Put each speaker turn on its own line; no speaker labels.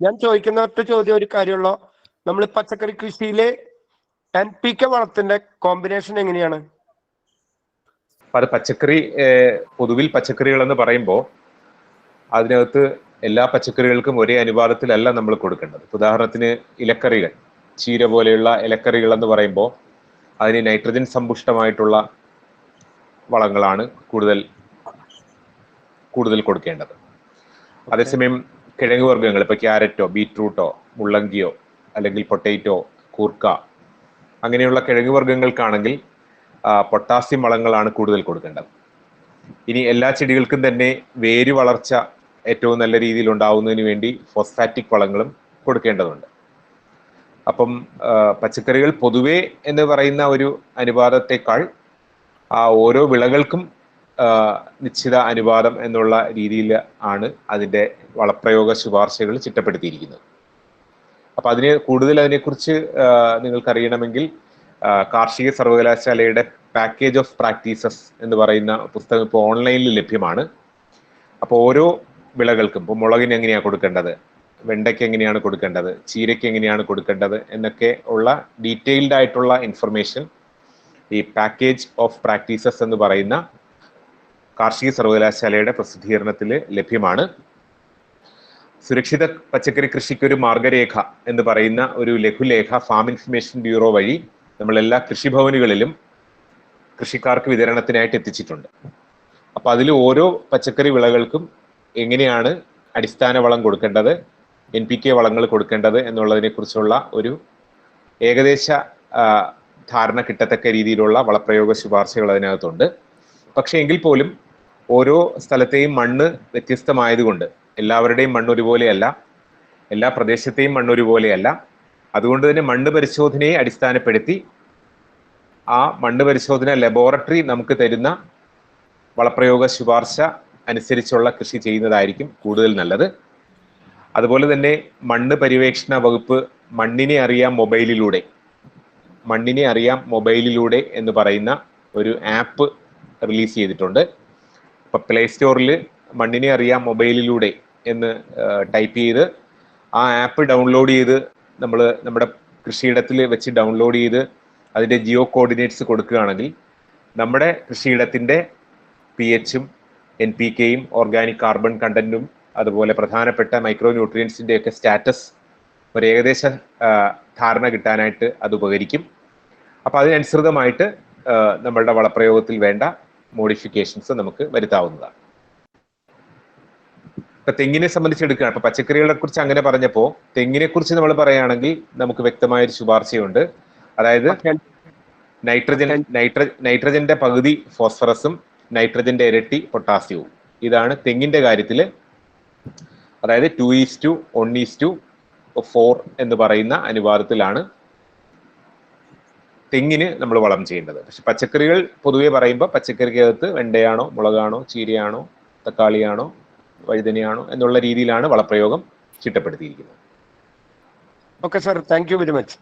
ഞാൻ ചോദിക്കുന്ന ഒറ്റ ചോദ്യം ഒരു കാര്യമുള്ള? നമ്മൾ പച്ചക്കറി കൃഷിയിലെ എൻ പി കെ വളത്തിന്റെ കോമ്പിനേഷൻ എങ്ങനെയാണ്?
പച്ചക്കറി പൊതുവിൽ പച്ചക്കറികൾ എന്ന് പറയുമ്പോൾ അതിനകത്ത് എല്ലാ പച്ചക്കറികൾക്കും ഒരേ അനുപാതത്തിലല്ല നമ്മൾ കൊടുക്കേണ്ടത്. ഉദാഹരണത്തിന് ഇലക്കറികൾ ചീര പോലെയുള്ള ഇലക്കറികൾ എന്ന് പറയുമ്പോൾ അതിന് നൈട്രജൻ സമ്പുഷ്ടമായിട്ടുള്ള വളങ്ങളാണ് കൂടുതൽ കൂടുതൽ കൊടുക്കേണ്ടത്. അതേസമയം കിഴങ്ങ് വർഗങ്ങൾ ഇപ്പോൾ ക്യാരറ്റോ ബീട്രൂട്ടോ മുള്ളങ്കിയോ അല്ലെങ്കിൽ പൊട്ടേറ്റോ കൂർക്ക അങ്ങനെയുള്ള കിഴങ്ങ് വർഗങ്ങൾക്കാണെങ്കിൽ പൊട്ടാസ്യം വളങ്ങളാണ് കൂടുതൽ കൊടുക്കേണ്ടത്. ഇനി എല്ലാ ചെടികൾക്കും തന്നെ വേര് വളർച്ച ഏറ്റവും നല്ല രീതിയിൽ ഉണ്ടാവുന്നതിന് വേണ്ടി ഫോസ്ഫാറ്റിക് വളങ്ങളും കൊടുക്കേണ്ടതുണ്ട്. അപ്പം പച്ചക്കറികൾ പൊതുവേ എന്ന് പറയുന്ന ഒരു അനുപാതത്തെക്കാൾ ആ ഓരോ വിളകൾക്കും നിശ്ചിത അനുപാതം എന്നുള്ള രീതിയിൽ ആണ് അതിന്റെ വളപ്രയോഗ ശുപാർശകൾ ചിട്ടപ്പെടുത്തിയിരിക്കുന്നത്. അപ്പൊ അതിന് കൂടുതൽ അതിനെക്കുറിച്ച് നിങ്ങൾക്ക് അറിയണമെങ്കിൽ കാർഷിക സർവകലാശാലയുടെ പാക്കേജ് ഓഫ് പ്രാക്ടീസസ് എന്ന് പറയുന്ന പുസ്തകം ഇപ്പോൾ ഓൺലൈനിൽ ലഭ്യമാണ്. അപ്പോൾ ഓരോ വിളകൾക്കും ഇപ്പോൾ മുളകിന് എങ്ങനെയാണ് കൊടുക്കേണ്ടത്? വെണ്ടയ്ക്ക് എങ്ങനെയാണ് കൊടുക്കേണ്ടത്? ചീരയ്ക്ക് എങ്ങനെയാണ് കൊടുക്കേണ്ടത്? എന്നൊക്കെ ഉള്ള ഡീറ്റെയിൽഡ് ആയിട്ടുള്ള ഇൻഫർമേഷൻ ഈ പാക്കേജ് ഓഫ് പ്രാക്ടീസസ് എന്ന് പറയുന്ന കാർഷിക സർവകലാശാലയുടെ പ്രസിദ്ധീകരണത്തിൽ ലഭ്യമാണ്. സുരക്ഷിത പച്ചക്കറി കൃഷിക്ക് ഒരു മാർഗരേഖ എന്ന് പറയുന്ന ഒരു ലഘുലേഖ ഫാം ഇൻഫർമേഷൻ ബ്യൂറോ വഴി നമ്മൾ എല്ലാ കൃഷിഭവനുകളിലും കൃഷിക്കാർക്ക് വിതരണത്തിനായിട്ട് എത്തിച്ചിട്ടുണ്ട്. അപ്പൊ അതിൽ ഓരോ പച്ചക്കറി വിളകൾക്കും എങ്ങനെയാണ് അടിസ്ഥാന വളം കൊടുക്കേണ്ടത് എൻ പി കെ വളങ്ങൾ കൊടുക്കേണ്ടത് എന്നുള്ളതിനെ കുറിച്ചുള്ള ഒരു ഏകദേശ ധാരണ കിട്ടത്തക്ക രീതിയിലുള്ള വളപ്രയോഗ ശുപാർശകൾ അതിനകത്തുണ്ട്. പക്ഷേ എങ്കിൽ പോലും ഓരോ സ്ഥലത്തെയും മണ്ണ് വ്യത്യസ്തമായതുകൊണ്ട് എല്ലാവരുടെയും മണ്ണ് ഒരുപോലെയല്ല എല്ലാ പ്രദേശത്തെയും മണ്ണ് ഒരുപോലെയല്ല അതുകൊണ്ട് തന്നെ മണ്ണ് പരിശോധനയെ അടിസ്ഥാനപ്പെടുത്തി ആ മണ്ണ് പരിശോധന ലബോറട്ടറി നമുക്ക് തരുന്ന വളപ്രയോഗ ശുപാർശ അനുസരിച്ചുള്ള കൃഷി ചെയ്യുന്നതായിരിക്കും കൂടുതൽ നല്ലത്. അതുപോലെ തന്നെ മണ്ണ് പര്യവേക്ഷണ വകുപ്പ് മണ്ണിനെ അറിയാം മൊബൈലിലൂടെ. മണ്ണിനെ അറിയാം മൊബൈലിലൂടെ എന്ന് പറയുന്ന ഒരു ആപ്പ് റിലീസ് ചെയ്തിട്ടുണ്ട്. ഇപ്പം പ്ലേ സ്റ്റോറിൽ മണ്ണിനെ അറിയാം മൊബൈലിലൂടെ എന്ന് ടൈപ്പ് ചെയ്ത് ആ ആപ്പ് ഡൗൺലോഡ് ചെയ്ത് നമ്മൾ നമ്മുടെ കൃഷിയിടത്തിൽ വെച്ച് ഡൗൺലോഡ് ചെയ്ത് അതിന്റെ ജിയോ കോർഡിനേറ്റ്സ് കൊടുക്കുകയാണെങ്കിൽ നമ്മുടെ കൃഷിയിടത്തിന്റെ പി എച്ചും എൻ പി കെയും ഓർഗാനിക് കാർബൺ കണ്ടന്റും അതുപോലെ പ്രധാനപ്പെട്ട മൈക്രോ ന്യൂട്രിയൻസിന്റെ ഒക്കെ സ്റ്റാറ്റസ് ഒരു ഏകദേശ ധാരണ കിട്ടാനായിട്ട് അത് ഉപകരിക്കും. അപ്പോൾ അതിനനുസൃതമായിട്ട് നമ്മളുടെ വളപ്രയോഗത്തിൽ വേണ്ട മോഡിഫിക്കേഷൻസ് നമുക്ക് വരുത്താവുന്നതാണ്. ഇപ്പൊ തെങ്ങിനെ സംബന്ധിച്ച് എടുക്കുകയാണ്. ഇപ്പൊ പച്ചക്കറികളെ കുറിച്ച് അങ്ങനെ പറഞ്ഞപ്പോ തെങ്ങിനെ കുറിച്ച് നമ്മൾ പറയുകയാണെങ്കിൽ നമുക്ക് വ്യക്തമായ ഒരു ശുപാർശയുണ്ട്. അതായത് നൈട്രജൻ നൈട്ര നൈട്രജന്റെ പകുതി ഫോസ്ഫറസും നൈട്രജന്റെ ഇരട്ടി പൊട്ടാസ്യവും. ഇതാണ് തെങ്ങിന്റെ കാര്യത്തിൽ അതായത് two is two one is two four എന്ന് പറയുന്ന അനുപാതത്തിലാണ് തെങ്ങിന് നമ്മൾ വളം ചെയ്യേണ്ടത്. പക്ഷെ പച്ചക്കറികൾ പൊതുവെ പറയുമ്പോൾ പച്ചക്കറിക്കകത്ത് വെണ്ടയാണോ മുളകാണോ ചീരയാണോ തക്കാളിയാണോ വഴുതനയാണോ എന്നുള്ള രീതിയിലാണ് വളപ്രയോഗം ചിട്ടപ്പെടുത്തിയിരിക്കുന്നത്.
Okay sir thank you very much